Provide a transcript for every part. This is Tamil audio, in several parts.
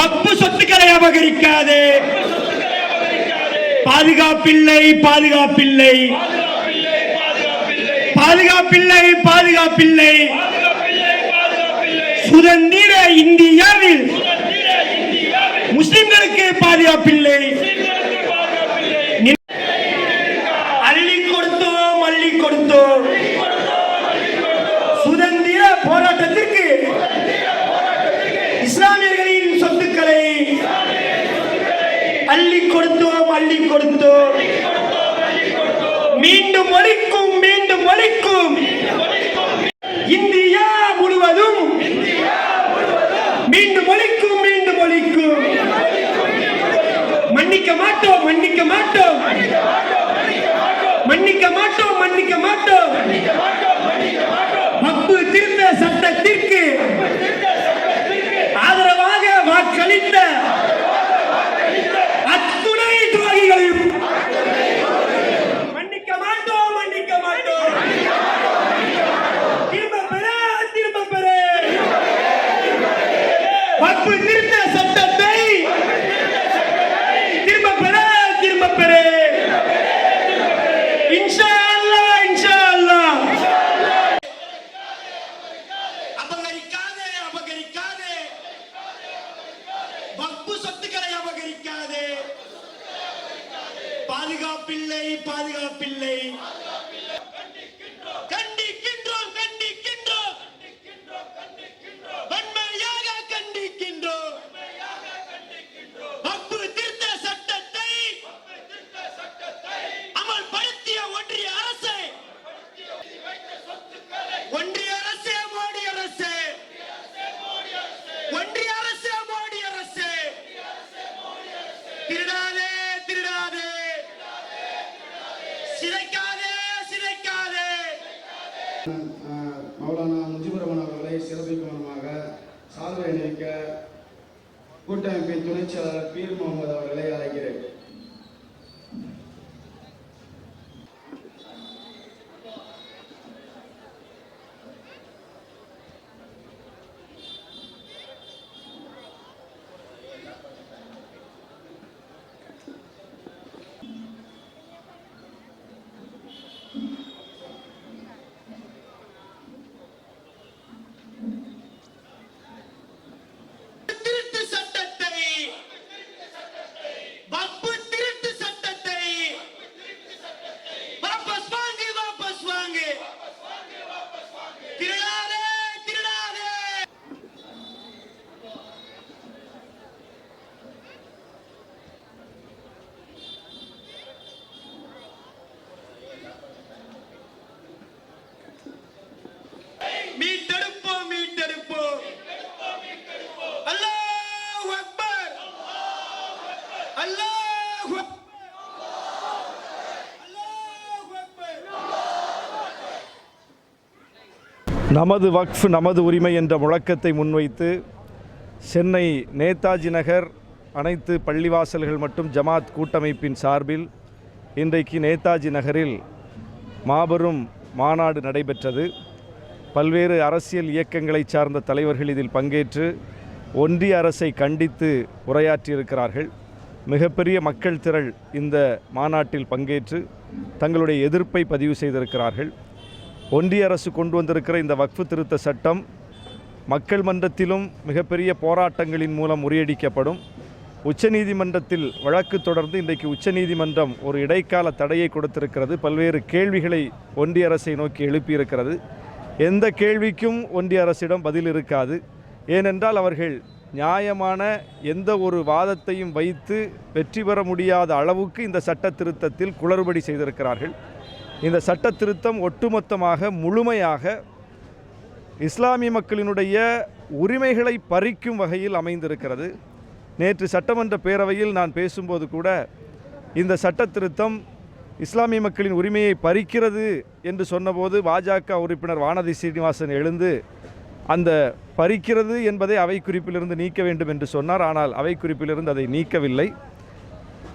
பப்பு சொத்துக்களை அபகரிக்காதே. பாதுகாப்பில்லை பாதுகாப்பில்லை. பாதுகாப்பில்லை பாதுகாப்பில்லை. சுதந்திர இந்தியாவில் முஸ்லிம்களுக்கு பாதுகாப்பில்லை அள்ளி கொடுத்தோம் அள்ளி கொடுத்தோம் சுதந்திர போராட்டத்திற்கு இஸ்லாமியர்களின் சொத்துக்களை அள்ளி கொடுத்தோம் அள்ளி கொடுத்தோம். மீண்டும் ஒழிக்கும் மீண்டும் ஒழிக்கும் இந்தியா முழுவதும் மீண்டும் ஒழிக்கும் மீண்டும் ஒழிக்கும் மன்னிக்க மாட்டோம் மன்னிக்க மாட்டோம். மன்னிக்க மாட்டோம் மன்னிக்க மாட்டோம். வக்பு திருத்த சட்டத்திற்கு ஆதரவாக வாக்களித்த அத்துணை துரோகிகளையும் மன்னிக்க மாட்டோம் மன்னிக்க மாட்டோம் திரும்ப பெற திரும்ப பெற வக்பு திருத்த சட்டத்தை திரும்ப பெற திரும்ப பெற இன்ஷா அல்லாஹ் இன்ஷா அல்லாஹ் அபகரிக்காதே அபகரிக்காதே வக்பு சொத்துக்களை அபகரிக்காதே பாதுகாப்பில்லை பாதுகாப்பில்லை கண்டிக்கின்றோம் கண்டிக்கின்றோம் வன்மையாக கண்டிக்கின்றோம் வக்பு திருத்த சட்டத்தை அமல்படுத்திய ஒன்றிய அரசு ஒன்றிய அரசு மோடி அரசு ஒன்றிய அரசு மோடி அரசு திருடாதே திருடாதே சிதைக்காதே சிதைக்காதே அஹ் மௌலானா முஜிபுர் ரஹ்மான் அவர்களை மூலமாக விதமாக சால்வை கூட்டமைப்பின் துணைச் செயலாளர் பீர் முகமது அவர்களை அழைக்கிறேன். நமது வக்ஃப் நமது உரிமை என்ற முழக்கத்தை முன்வைத்து சென்னை நேதாஜி நகர் அனைத்து பள்ளிவாசல்கள் மற்றும் ஜமாத் கூட்டமைப்பின் சார்பில் இன்றைக்கு நேதாஜி நகரில் மாபெரும் மாநாடு நடைபெற்றது. பல்வேறு அரசியல் இயக்கங்களை சார்ந்த தலைவர்கள் இதில் பங்கேற்று ஒன்றிய அரசை கண்டித்து உரையாற்றியிருக்கிறார்கள். மிகப்பெரிய மக்கள் திரள் இந்த மாநாட்டில் பங்கேற்று தங்களுடைய எதிர்ப்பை பதிவு செய்திருக்கிறார்கள். ஒன்றிய அரசு கொண்டு வந்திருக்கிற இந்த வக்ஃபு திருத்த சட்டம் மக்கள் மன்றத்திலும் மிகப்பெரிய போராட்டங்களின் மூலம் முறியடிக்கப்படும். உச்சநீதிமன்றத்தில் வழக்கு தொடர்ந்து இன்றைக்கு உச்சநீதிமன்றம் ஒரு இடைக்கால தடையை கொடுத்திருக்கிறது. பல்வேறு கேள்விகளை ஒன்றிய அரசை நோக்கி எழுப்பியிருக்கிறது. எந்த கேள்விக்கும் ஒன்றிய அரசிடம் பதில் இருக்காது. ஏனென்றால் அவர்கள் நியாயமான எந்த ஒரு வாதத்தையும் வைத்து வெற்றி பெற முடியாத அளவுக்கு இந்த சட்ட திருத்தத்தில் குளறுபடி செய்திருக்கிறார்கள். இந்த சட்ட திருத்தம் ஒட்டுமொத்தமாக முழுமையாக இஸ்லாமிய மக்களினுடைய உரிமைகளை பறிக்கும் வகையில் அமைந்திருக்கிறது. நேற்று சட்டமன்ற பேரவையில் நான் பேசும்போது கூட இந்த சட்ட திருத்தம் இஸ்லாமிய மக்களின் உரிமையை பறிக்கிறது என்று சொன்னபோது பாஜக உறுப்பினர் வானதி சீனிவாசன் எழுந்து அந்த பறிக்கிறது என்பதை அவை குறிப்பிலிருந்து நீக்க வேண்டும் என்று சொன்னார். ஆனால் அவை குறிப்பிலிருந்து அதை நீக்கவில்லை.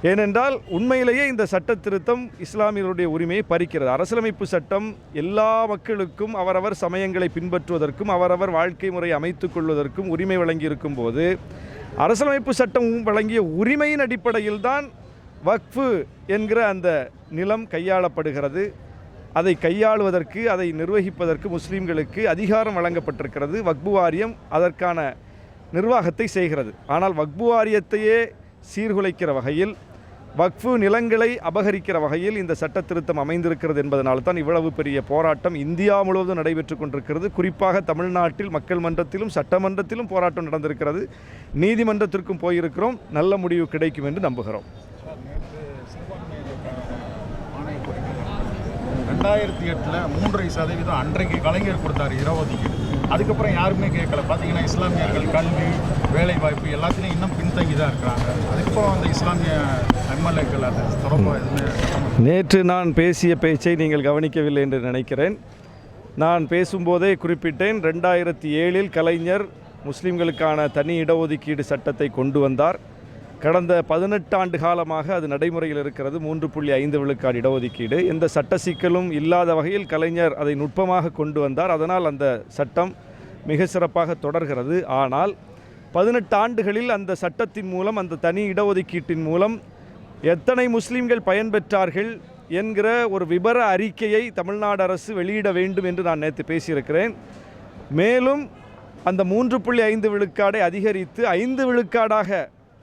ஏனென்றால் உண்மையிலேயே இந்த சட்ட திருத்தம் இஸ்லாமியர்களுடைய உரிமையை பறிக்கிறது. அரசியலமைப்பு சட்டம் எல்லா மக்களுக்கும் அவரவர் சமயங்களை பின்பற்றுவதற்கும் அவரவர் வாழ்க்கை முறை அமைத்துக் கொள்வதற்கும் உரிமை வழங்கியிருக்கும் போது அரசியலமைப்பு சட்டம் வழங்கிய உரிமையின் அடிப்படையில் தான் வக்ஃபு என்கிற அந்த நிலம் கையாளப்படுகிறது. அதை கையாளுவதற்கு அதை நிர்வகிப்பதற்கு முஸ்லீம்களுக்கு அதிகாரம் வழங்கப்பட்டிருக்கிறது. வக்பு வாரியம் அதற்கான நிர்வாகத்தை செய்கிறது. ஆனால் வக்பு வாரியத்தையே சீர்குலைக்கிற வகையில் வக்ஃபு நிலங்களை அபகரிக்கிற வகையில் இந்த சட்ட திருத்தம் அமைந்திருக்கிறது என்பதனால தான் இவ்வளவு பெரிய போராட்டம் இந்தியா முழுவதும் நடைபெற்று கொண்டிருக்கிறது. குறிப்பாக தமிழ்நாட்டில் மக்கள் மன்றத்திலும் சட்டமன்றத்திலும் போராட்டம் நடந்திருக்கிறது. நீதிமன்றத்திற்கும் போயிருக்கிறோம். நல்ல முடிவு கிடைக்கும் என்று நம்புகிறோம். ரெண்டாயிரத்தி எட்டில் மூன்றரை சதவீதம் அன்றைக்கு கலைஞர் கொடுத்தார் இடஒதுக்கீடு அதுக்கப்புறம் யாருமே கேட்கல. பார்த்தீங்கன்னா இஸ்லாமியர்கள் கல்வி வேலைவாய்ப்பு எல்லாத்துலேயும் இன்னும் பின்தங்கி தான் இருக்கிறாங்க. அதுக்கப்புறம் அந்த இஸ்லாமிய எம்எல்ஏக்கள் அது தொடர்பாக எதுவுமே நேற்று நான் பேசிய பேச்சை நீங்கள் கவனிக்கவில்லை என்று நினைக்கிறேன். நான் பேசும்போதே குறிப்பிட்டேன் ரெண்டாயிரத்தி ஏழில் கலைஞர் முஸ்லிம்களுக்கான தனி இடஒதுக்கீடு சட்டத்தை கொண்டு வந்தார். கடந்த பதினெட்டு ஆண்டு காலமாக அது நடைமுறையில் இருக்கிறது. மூன்று புள்ளி ஐந்து விழுக்காடு இடஒதுக்கீடு. எந்த சட்ட சிக்கலும் இல்லாத வகையில் கலைஞர் அதை நுட்பமாக கொண்டு வந்தார். அதனால் அந்த சட்டம் மிக சிறப்பாக தொடர்கிறது. ஆனால் பதினெட்டு ஆண்டுகளில் அந்த சட்டத்தின் மூலம் அந்த தனி இடஒதுக்கீட்டின் மூலம் எத்தனை முஸ்லீம்கள் பயன்பெற்றார்கள் என்கிற ஒரு விபர அறிக்கையை தமிழ்நாடு அரசு வெளியிட வேண்டும் என்று நான் நேற்று பேசியிருக்கிறேன். மேலும் அந்த மூன்று புள்ளி ஐந்து விழுக்காடை அதிகரித்து ஐந்து விழுக்காடாக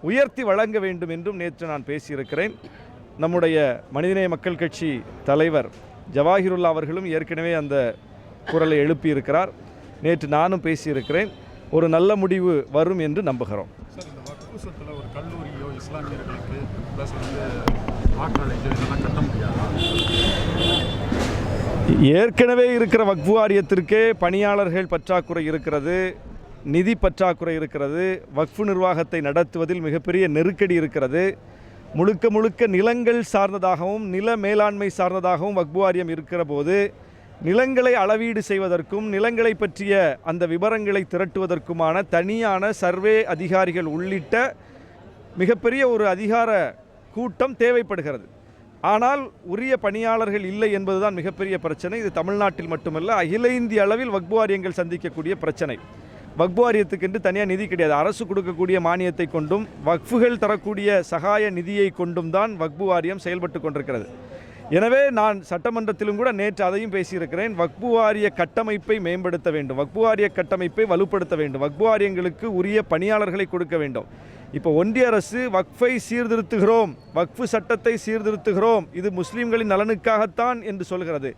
உயர்த்தி வழங்க வேண்டும் என்றும் நேற்று நான் பேசியிருக்கிறேன். நம்முடைய மனிதநேய மக்கள் கட்சி தலைவர் ஜவாஹிருல்லா அவர்களும் ஏற்கனவே அந்த குரலை எழுப்பியிருக்கிறார். நேற்று நானும் பேசியிருக்கிறேன். ஒரு நல்ல முடிவு வரும் என்று நம்புகிறோம். சார் இந்த வக்கூசத்தில் ஒரு கல்லூரியோ இஸ்லாமியர்களுக்கு ப்ளஸ் வந்து லா காலேஜோ இதெல்லாம் கட்ட முடியாதா? ஏற்கனவே இருக்கிற வக்ஃபு வாரியத்திற்கே பணியாளர்கள் பற்றாக்குறை இருக்கிறது. நிதி பற்றாக்குறை இருக்கிறது வக்ஃபு நிர்வாகத்தை நடத்துவதில் மிகப்பெரிய நெருக்கடி இருக்கிறது. முழுக்க முழுக்க நிலங்கள் சார்ந்ததாகவும் நில மேலாண்மை சார்ந்ததாகவும் வக்பு வாரியம் இருக்கிற போது நிலங்களை அளவீடு செய்வதற்கும் நிலங்களை பற்றிய அந்த விவரங்களை திரட்டுவதற்குமான தனியான சர்வே அதிகாரிகள் உள்ளிட்ட மிகப்பெரிய ஒரு அதிகார கூட்டம் தேவைப்படுகிறது. ஆனால் உரிய பணியாளர்கள் இல்லை என்பதுதான் மிகப்பெரிய பிரச்சனை. இது தமிழ்நாட்டில் மட்டுமல்ல அகில இந்திய அளவில் வக்பு வாரியங்கள் சந்திக்கக்கூடிய பிரச்சனை. வக்பு வாரியத்துக்கென்று தனியாக நிதி கிடையாது. அரசு கொடுக்கக்கூடிய மானியத்தை கொண்டும் வக்ஃபுகள் தரக்கூடிய சகாய நிதியை கொண்டும் தான் வக்பு வாரியம் செயல்பட்டு கொண்டிருக்கிறது. எனவே நான் சட்டமன்றத்திலும் கூட நேற்று அதையும் பேசியிருக்கிறேன். வக்பு வாரிய கட்டமைப்பை மேம்படுத்த வேண்டும். வக்பு வாரிய கட்டமைப்பை வலுப்படுத்த வேண்டும். வக்பு வாரியங்களுக்கு உரிய பணியாளர்களை கொடுக்க வேண்டும். இப்போ ஒன்றிய அரசு வக்ஃபை சீர்திருத்துகிறோம். வக்ஃபு சட்டத்தை சீர்திருத்துகிறோம். இது முஸ்லீம்களின் நலனுக்காகத்தான் என்று சொல்கிறது.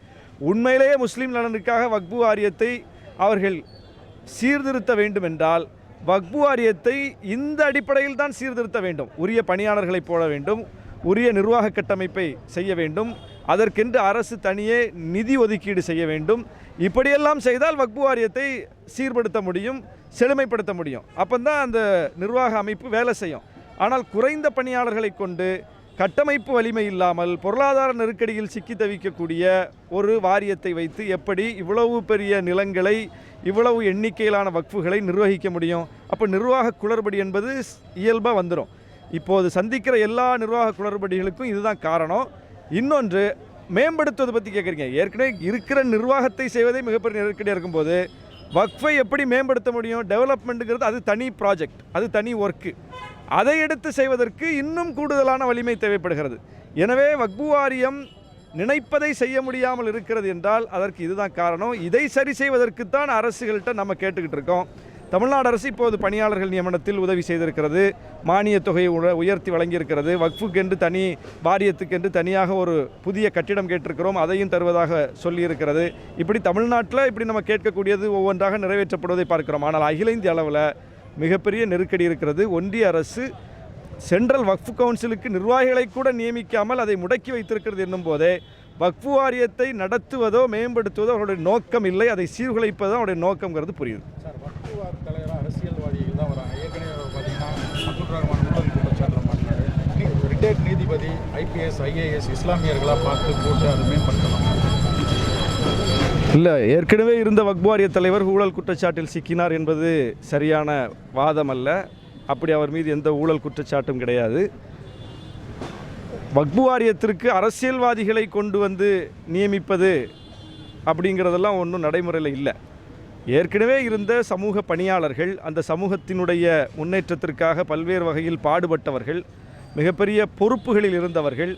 உண்மையிலேயே முஸ்லீம் நலனுக்காக வக்பு வாரியத்தை அவர்கள் சீர்திருத்த வேண்டும் என்றால் வக்பு வாரியத்தை இந்த அடிப்படையில் தான் சீர்திருத்த வேண்டும். உரிய பணியாளர்களை போட வேண்டும். உரிய நிர்வாக கட்டமைப்பை செய்ய வேண்டும். அதற்கென்று அரசு தனியே நிதி ஒதுக்கீடு செய்ய வேண்டும். இப்படியெல்லாம் செய்தால் வக்பு வாரியத்தை சீர்படுத்த முடியும் செழுமைப்படுத்த முடியும். அப்போ தான் அந்த நிர்வாக அமைப்பு வேலை செய்யும். ஆனால் குறைந்த பணியாளர்களை கொண்டு கட்டமைப்பு வலிமை இல்லாமல் பொருளாதார நெருக்கடியில் சிக்கி தவிக்கக்கூடிய ஒரு வாரியத்தை வைத்து எப்படி இவ்வளவு பெரிய நிலங்களை இவ்வளவு எண்ணிக்கையிலான வக்ஃபுகளை நிர்வகிக்க முடியும்? அப்போ நிர்வாக குளறுபடி என்பது இயல்பாக வந்துடும் இப்போது சந்திக்கிற எல்லா நிர்வாக குளறுபடிகளுக்கும் இதுதான் காரணம். இன்னொன்று மேம்படுத்துவதை பற்றி கேட்குறீங்க ஏற்கனவே இருக்கிற நிர்வாகத்தை செய்வதே மிகப்பெரிய நெருக்கடியாக இருக்கும்போது வக்ஃபை எப்படி மேம்படுத்த முடியும்? டெவலப்மெண்ட்டுங்கிறது அது தனி ப்ராஜெக்ட் அது தனி ஒர்க்கு அதை எடுத்து செய்வதற்கு இன்னும் கூடுதலான வலிமை தேவைப்படுகிறது. எனவே வக்பு வாரியம் நினைப்பதை செய்ய முடியாமல் இருக்கிறது என்றால் அதற்கு இதுதான் காரணம். இதை சரி செய்வதற்குத்தான் அரசுகள்கிட்ட நம்ம கேட்டுக்கிட்டு இருக்கோம். தமிழ்நாடு அரசு இப்போது பணியாளர்கள் நியமனத்தில் உதவி செய்திருக்கிறது. மானியத் தொகையை உர- உயர்த்தி வழங்கியிருக்கிறது. வக்ஃபுக்கென்று தனி வாரியத்துக்கென்று தனியாக ஒரு புதிய கட்டிடம் கேட்டிருக்கிறோம். அதையும் தருவதாக சொல்லியிருக்கிறது. இப்படி தமிழ்நாட்டில் இப்படி நம்ம கேட்கக்கூடியது ஒவ்வொன்றாக நிறைவேற்றப்படுவதை பார்க்கிறோம். ஆனால் அகில இந்திய அளவில் மிகப்பெரிய நெருக்கடி இருக்கிறது. ஒன்றிய அரசு சென்ட்ரல் வக்ஃபு கவுன்சிலுக்கு நிர்வாகிகளை கூட நியமிக்காமல் அதை முடக்கி வைத்திருக்கிறது என்னும் போதே வக்ஃபு வாரியத்தை நடத்துவதோ மேம்படுத்துவதோ அவருடைய நோக்கம் இல்லை. அதை சீர்குலைப்பதோ அவருடைய நோக்கங்கிறது புரியுது. சார் தலைவராக தான் ஏற்கனவே பார்த்தீங்கன்னா நீதிபதி ஐபிஎஸ் ஐஏஎஸ் இஸ்லாமியர்களாக பார்த்து போட்டு அதை மேம்படுத்தலாம். இல்லை ஏற்கனவே இருந்த வக்பாரிய தலைவர் ஊழல் குற்றச்சாட்டில் சிக்கினார் என்பது சரியான வாதம் அல்ல அப்படி அவர் மீது எந்த ஊழல் குற்றச்சாட்டும் கிடையாது. வக்ஃபு வாரியத்திற்கு அரசியல்வாதிகளை கொண்டு வந்து நியமிப்பது அப்படிங்கிறதெல்லாம் ஒன்றும் நடைமுறையில் இல்லை. ஏற்கனவே இருந்த சமூக பணியாளர்கள் அந்த சமூகத்தினுடைய முன்னேற்றத்திற்காக பல்வேறு வகையில் பாடுபட்டவர்கள் மிகப்பெரிய பொறுப்புகளில் இருந்தவர்கள்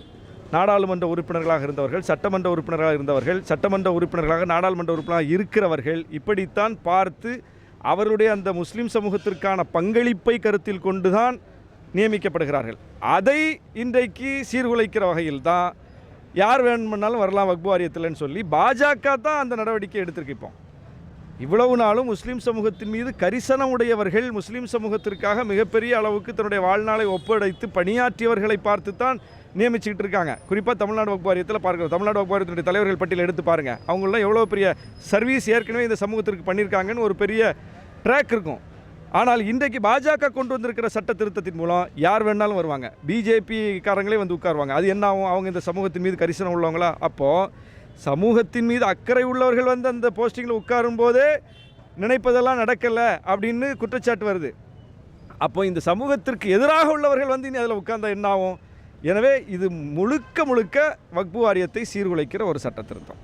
நாடாளுமன்ற உறுப்பினர்களாக இருந்தவர்கள் சட்டமன்ற உறுப்பினர்களாக இருந்தவர்கள் சட்டமன்ற உறுப்பினர்களாக நாடாளுமன்ற உறுப்பினராக இருக்கிறவர்கள் இப்படித்தான் பார்த்து அவருடைய அந்த முஸ்லீம் சமூகத்திற்கான பங்களிப்பை கருத்தில் கொண்டுதான் நியமிக்கப்படுகிறார்கள். அதை இன்றைக்கு சீர்குலைக்கிற வகையில் தான் யார் வேணுமென்னாலும் வரலாம் வக்பு வாரியத்தில்னு சொல்லி பாஜக தான் அந்த நடவடிக்கை எடுத்திருக்கு இப்போ. இவ்வளவு நாளும் முஸ்லீம் சமூகத்தின் மீது கரிசனம் உடையவர்கள் முஸ்லீம் சமூகத்திற்காக மிகப்பெரிய அளவுக்கு தன்னுடைய வாழ்நாளை ஒப்படைத்து பணியாற்றியவர்களை பார்த்து தான் நியமிச்சுக்கிட்டு இருக்காங்க. குறிப்பாக தமிழ்நாடு வகுப்பு வாரியத்தில் பார்க்குறோம் தமிழ்நாடு வகுப்பு வாரியத்தினுடைய தலைவர்கள் பட்டியல் எடுத்து பாருங்கள் அவங்களாம் எவ்வளோ பெரிய சர்வீஸ் ஏற்கனவே இந்த சமூகத்திற்கு பண்ணியிருக்காங்கன்னு ஒரு பெரிய ட்ராக் இருக்கும். ஆனால் இன்றைக்கு பாஜக கொண்டு வந்திருக்கிற சட்ட திருத்தத்தின் மூலம் யார் வேணாலும் வருவாங்க. பிஜேபி காரங்களே வந்து உட்காருவாங்க. அது என்ன ஆகும்? அவங்க இந்த சமூகத்தின் மீது கரிசனம் உள்ளவங்களா? அப்போது சமூகத்தின் மீது அக்கறை உள்ளவர்கள் வந்து அந்த போஸ்டிங்கில் உட்காரும் போதே நினைப்பதெல்லாம் நடக்கலை அப்படின்னு குற்றச்சாட்டு வருது. அப்போ இந்த சமூகத்திற்கு எதிராக உள்ளவர்கள் வந்து இனி அதில் உட்கார்ந்தா என்ன ஆகும் எனவே இது முழுக்க முழுக்க வக்பு வாரியத்தை சீர்குலைக்கிற ஒரு சட்டத்திருத்தம்.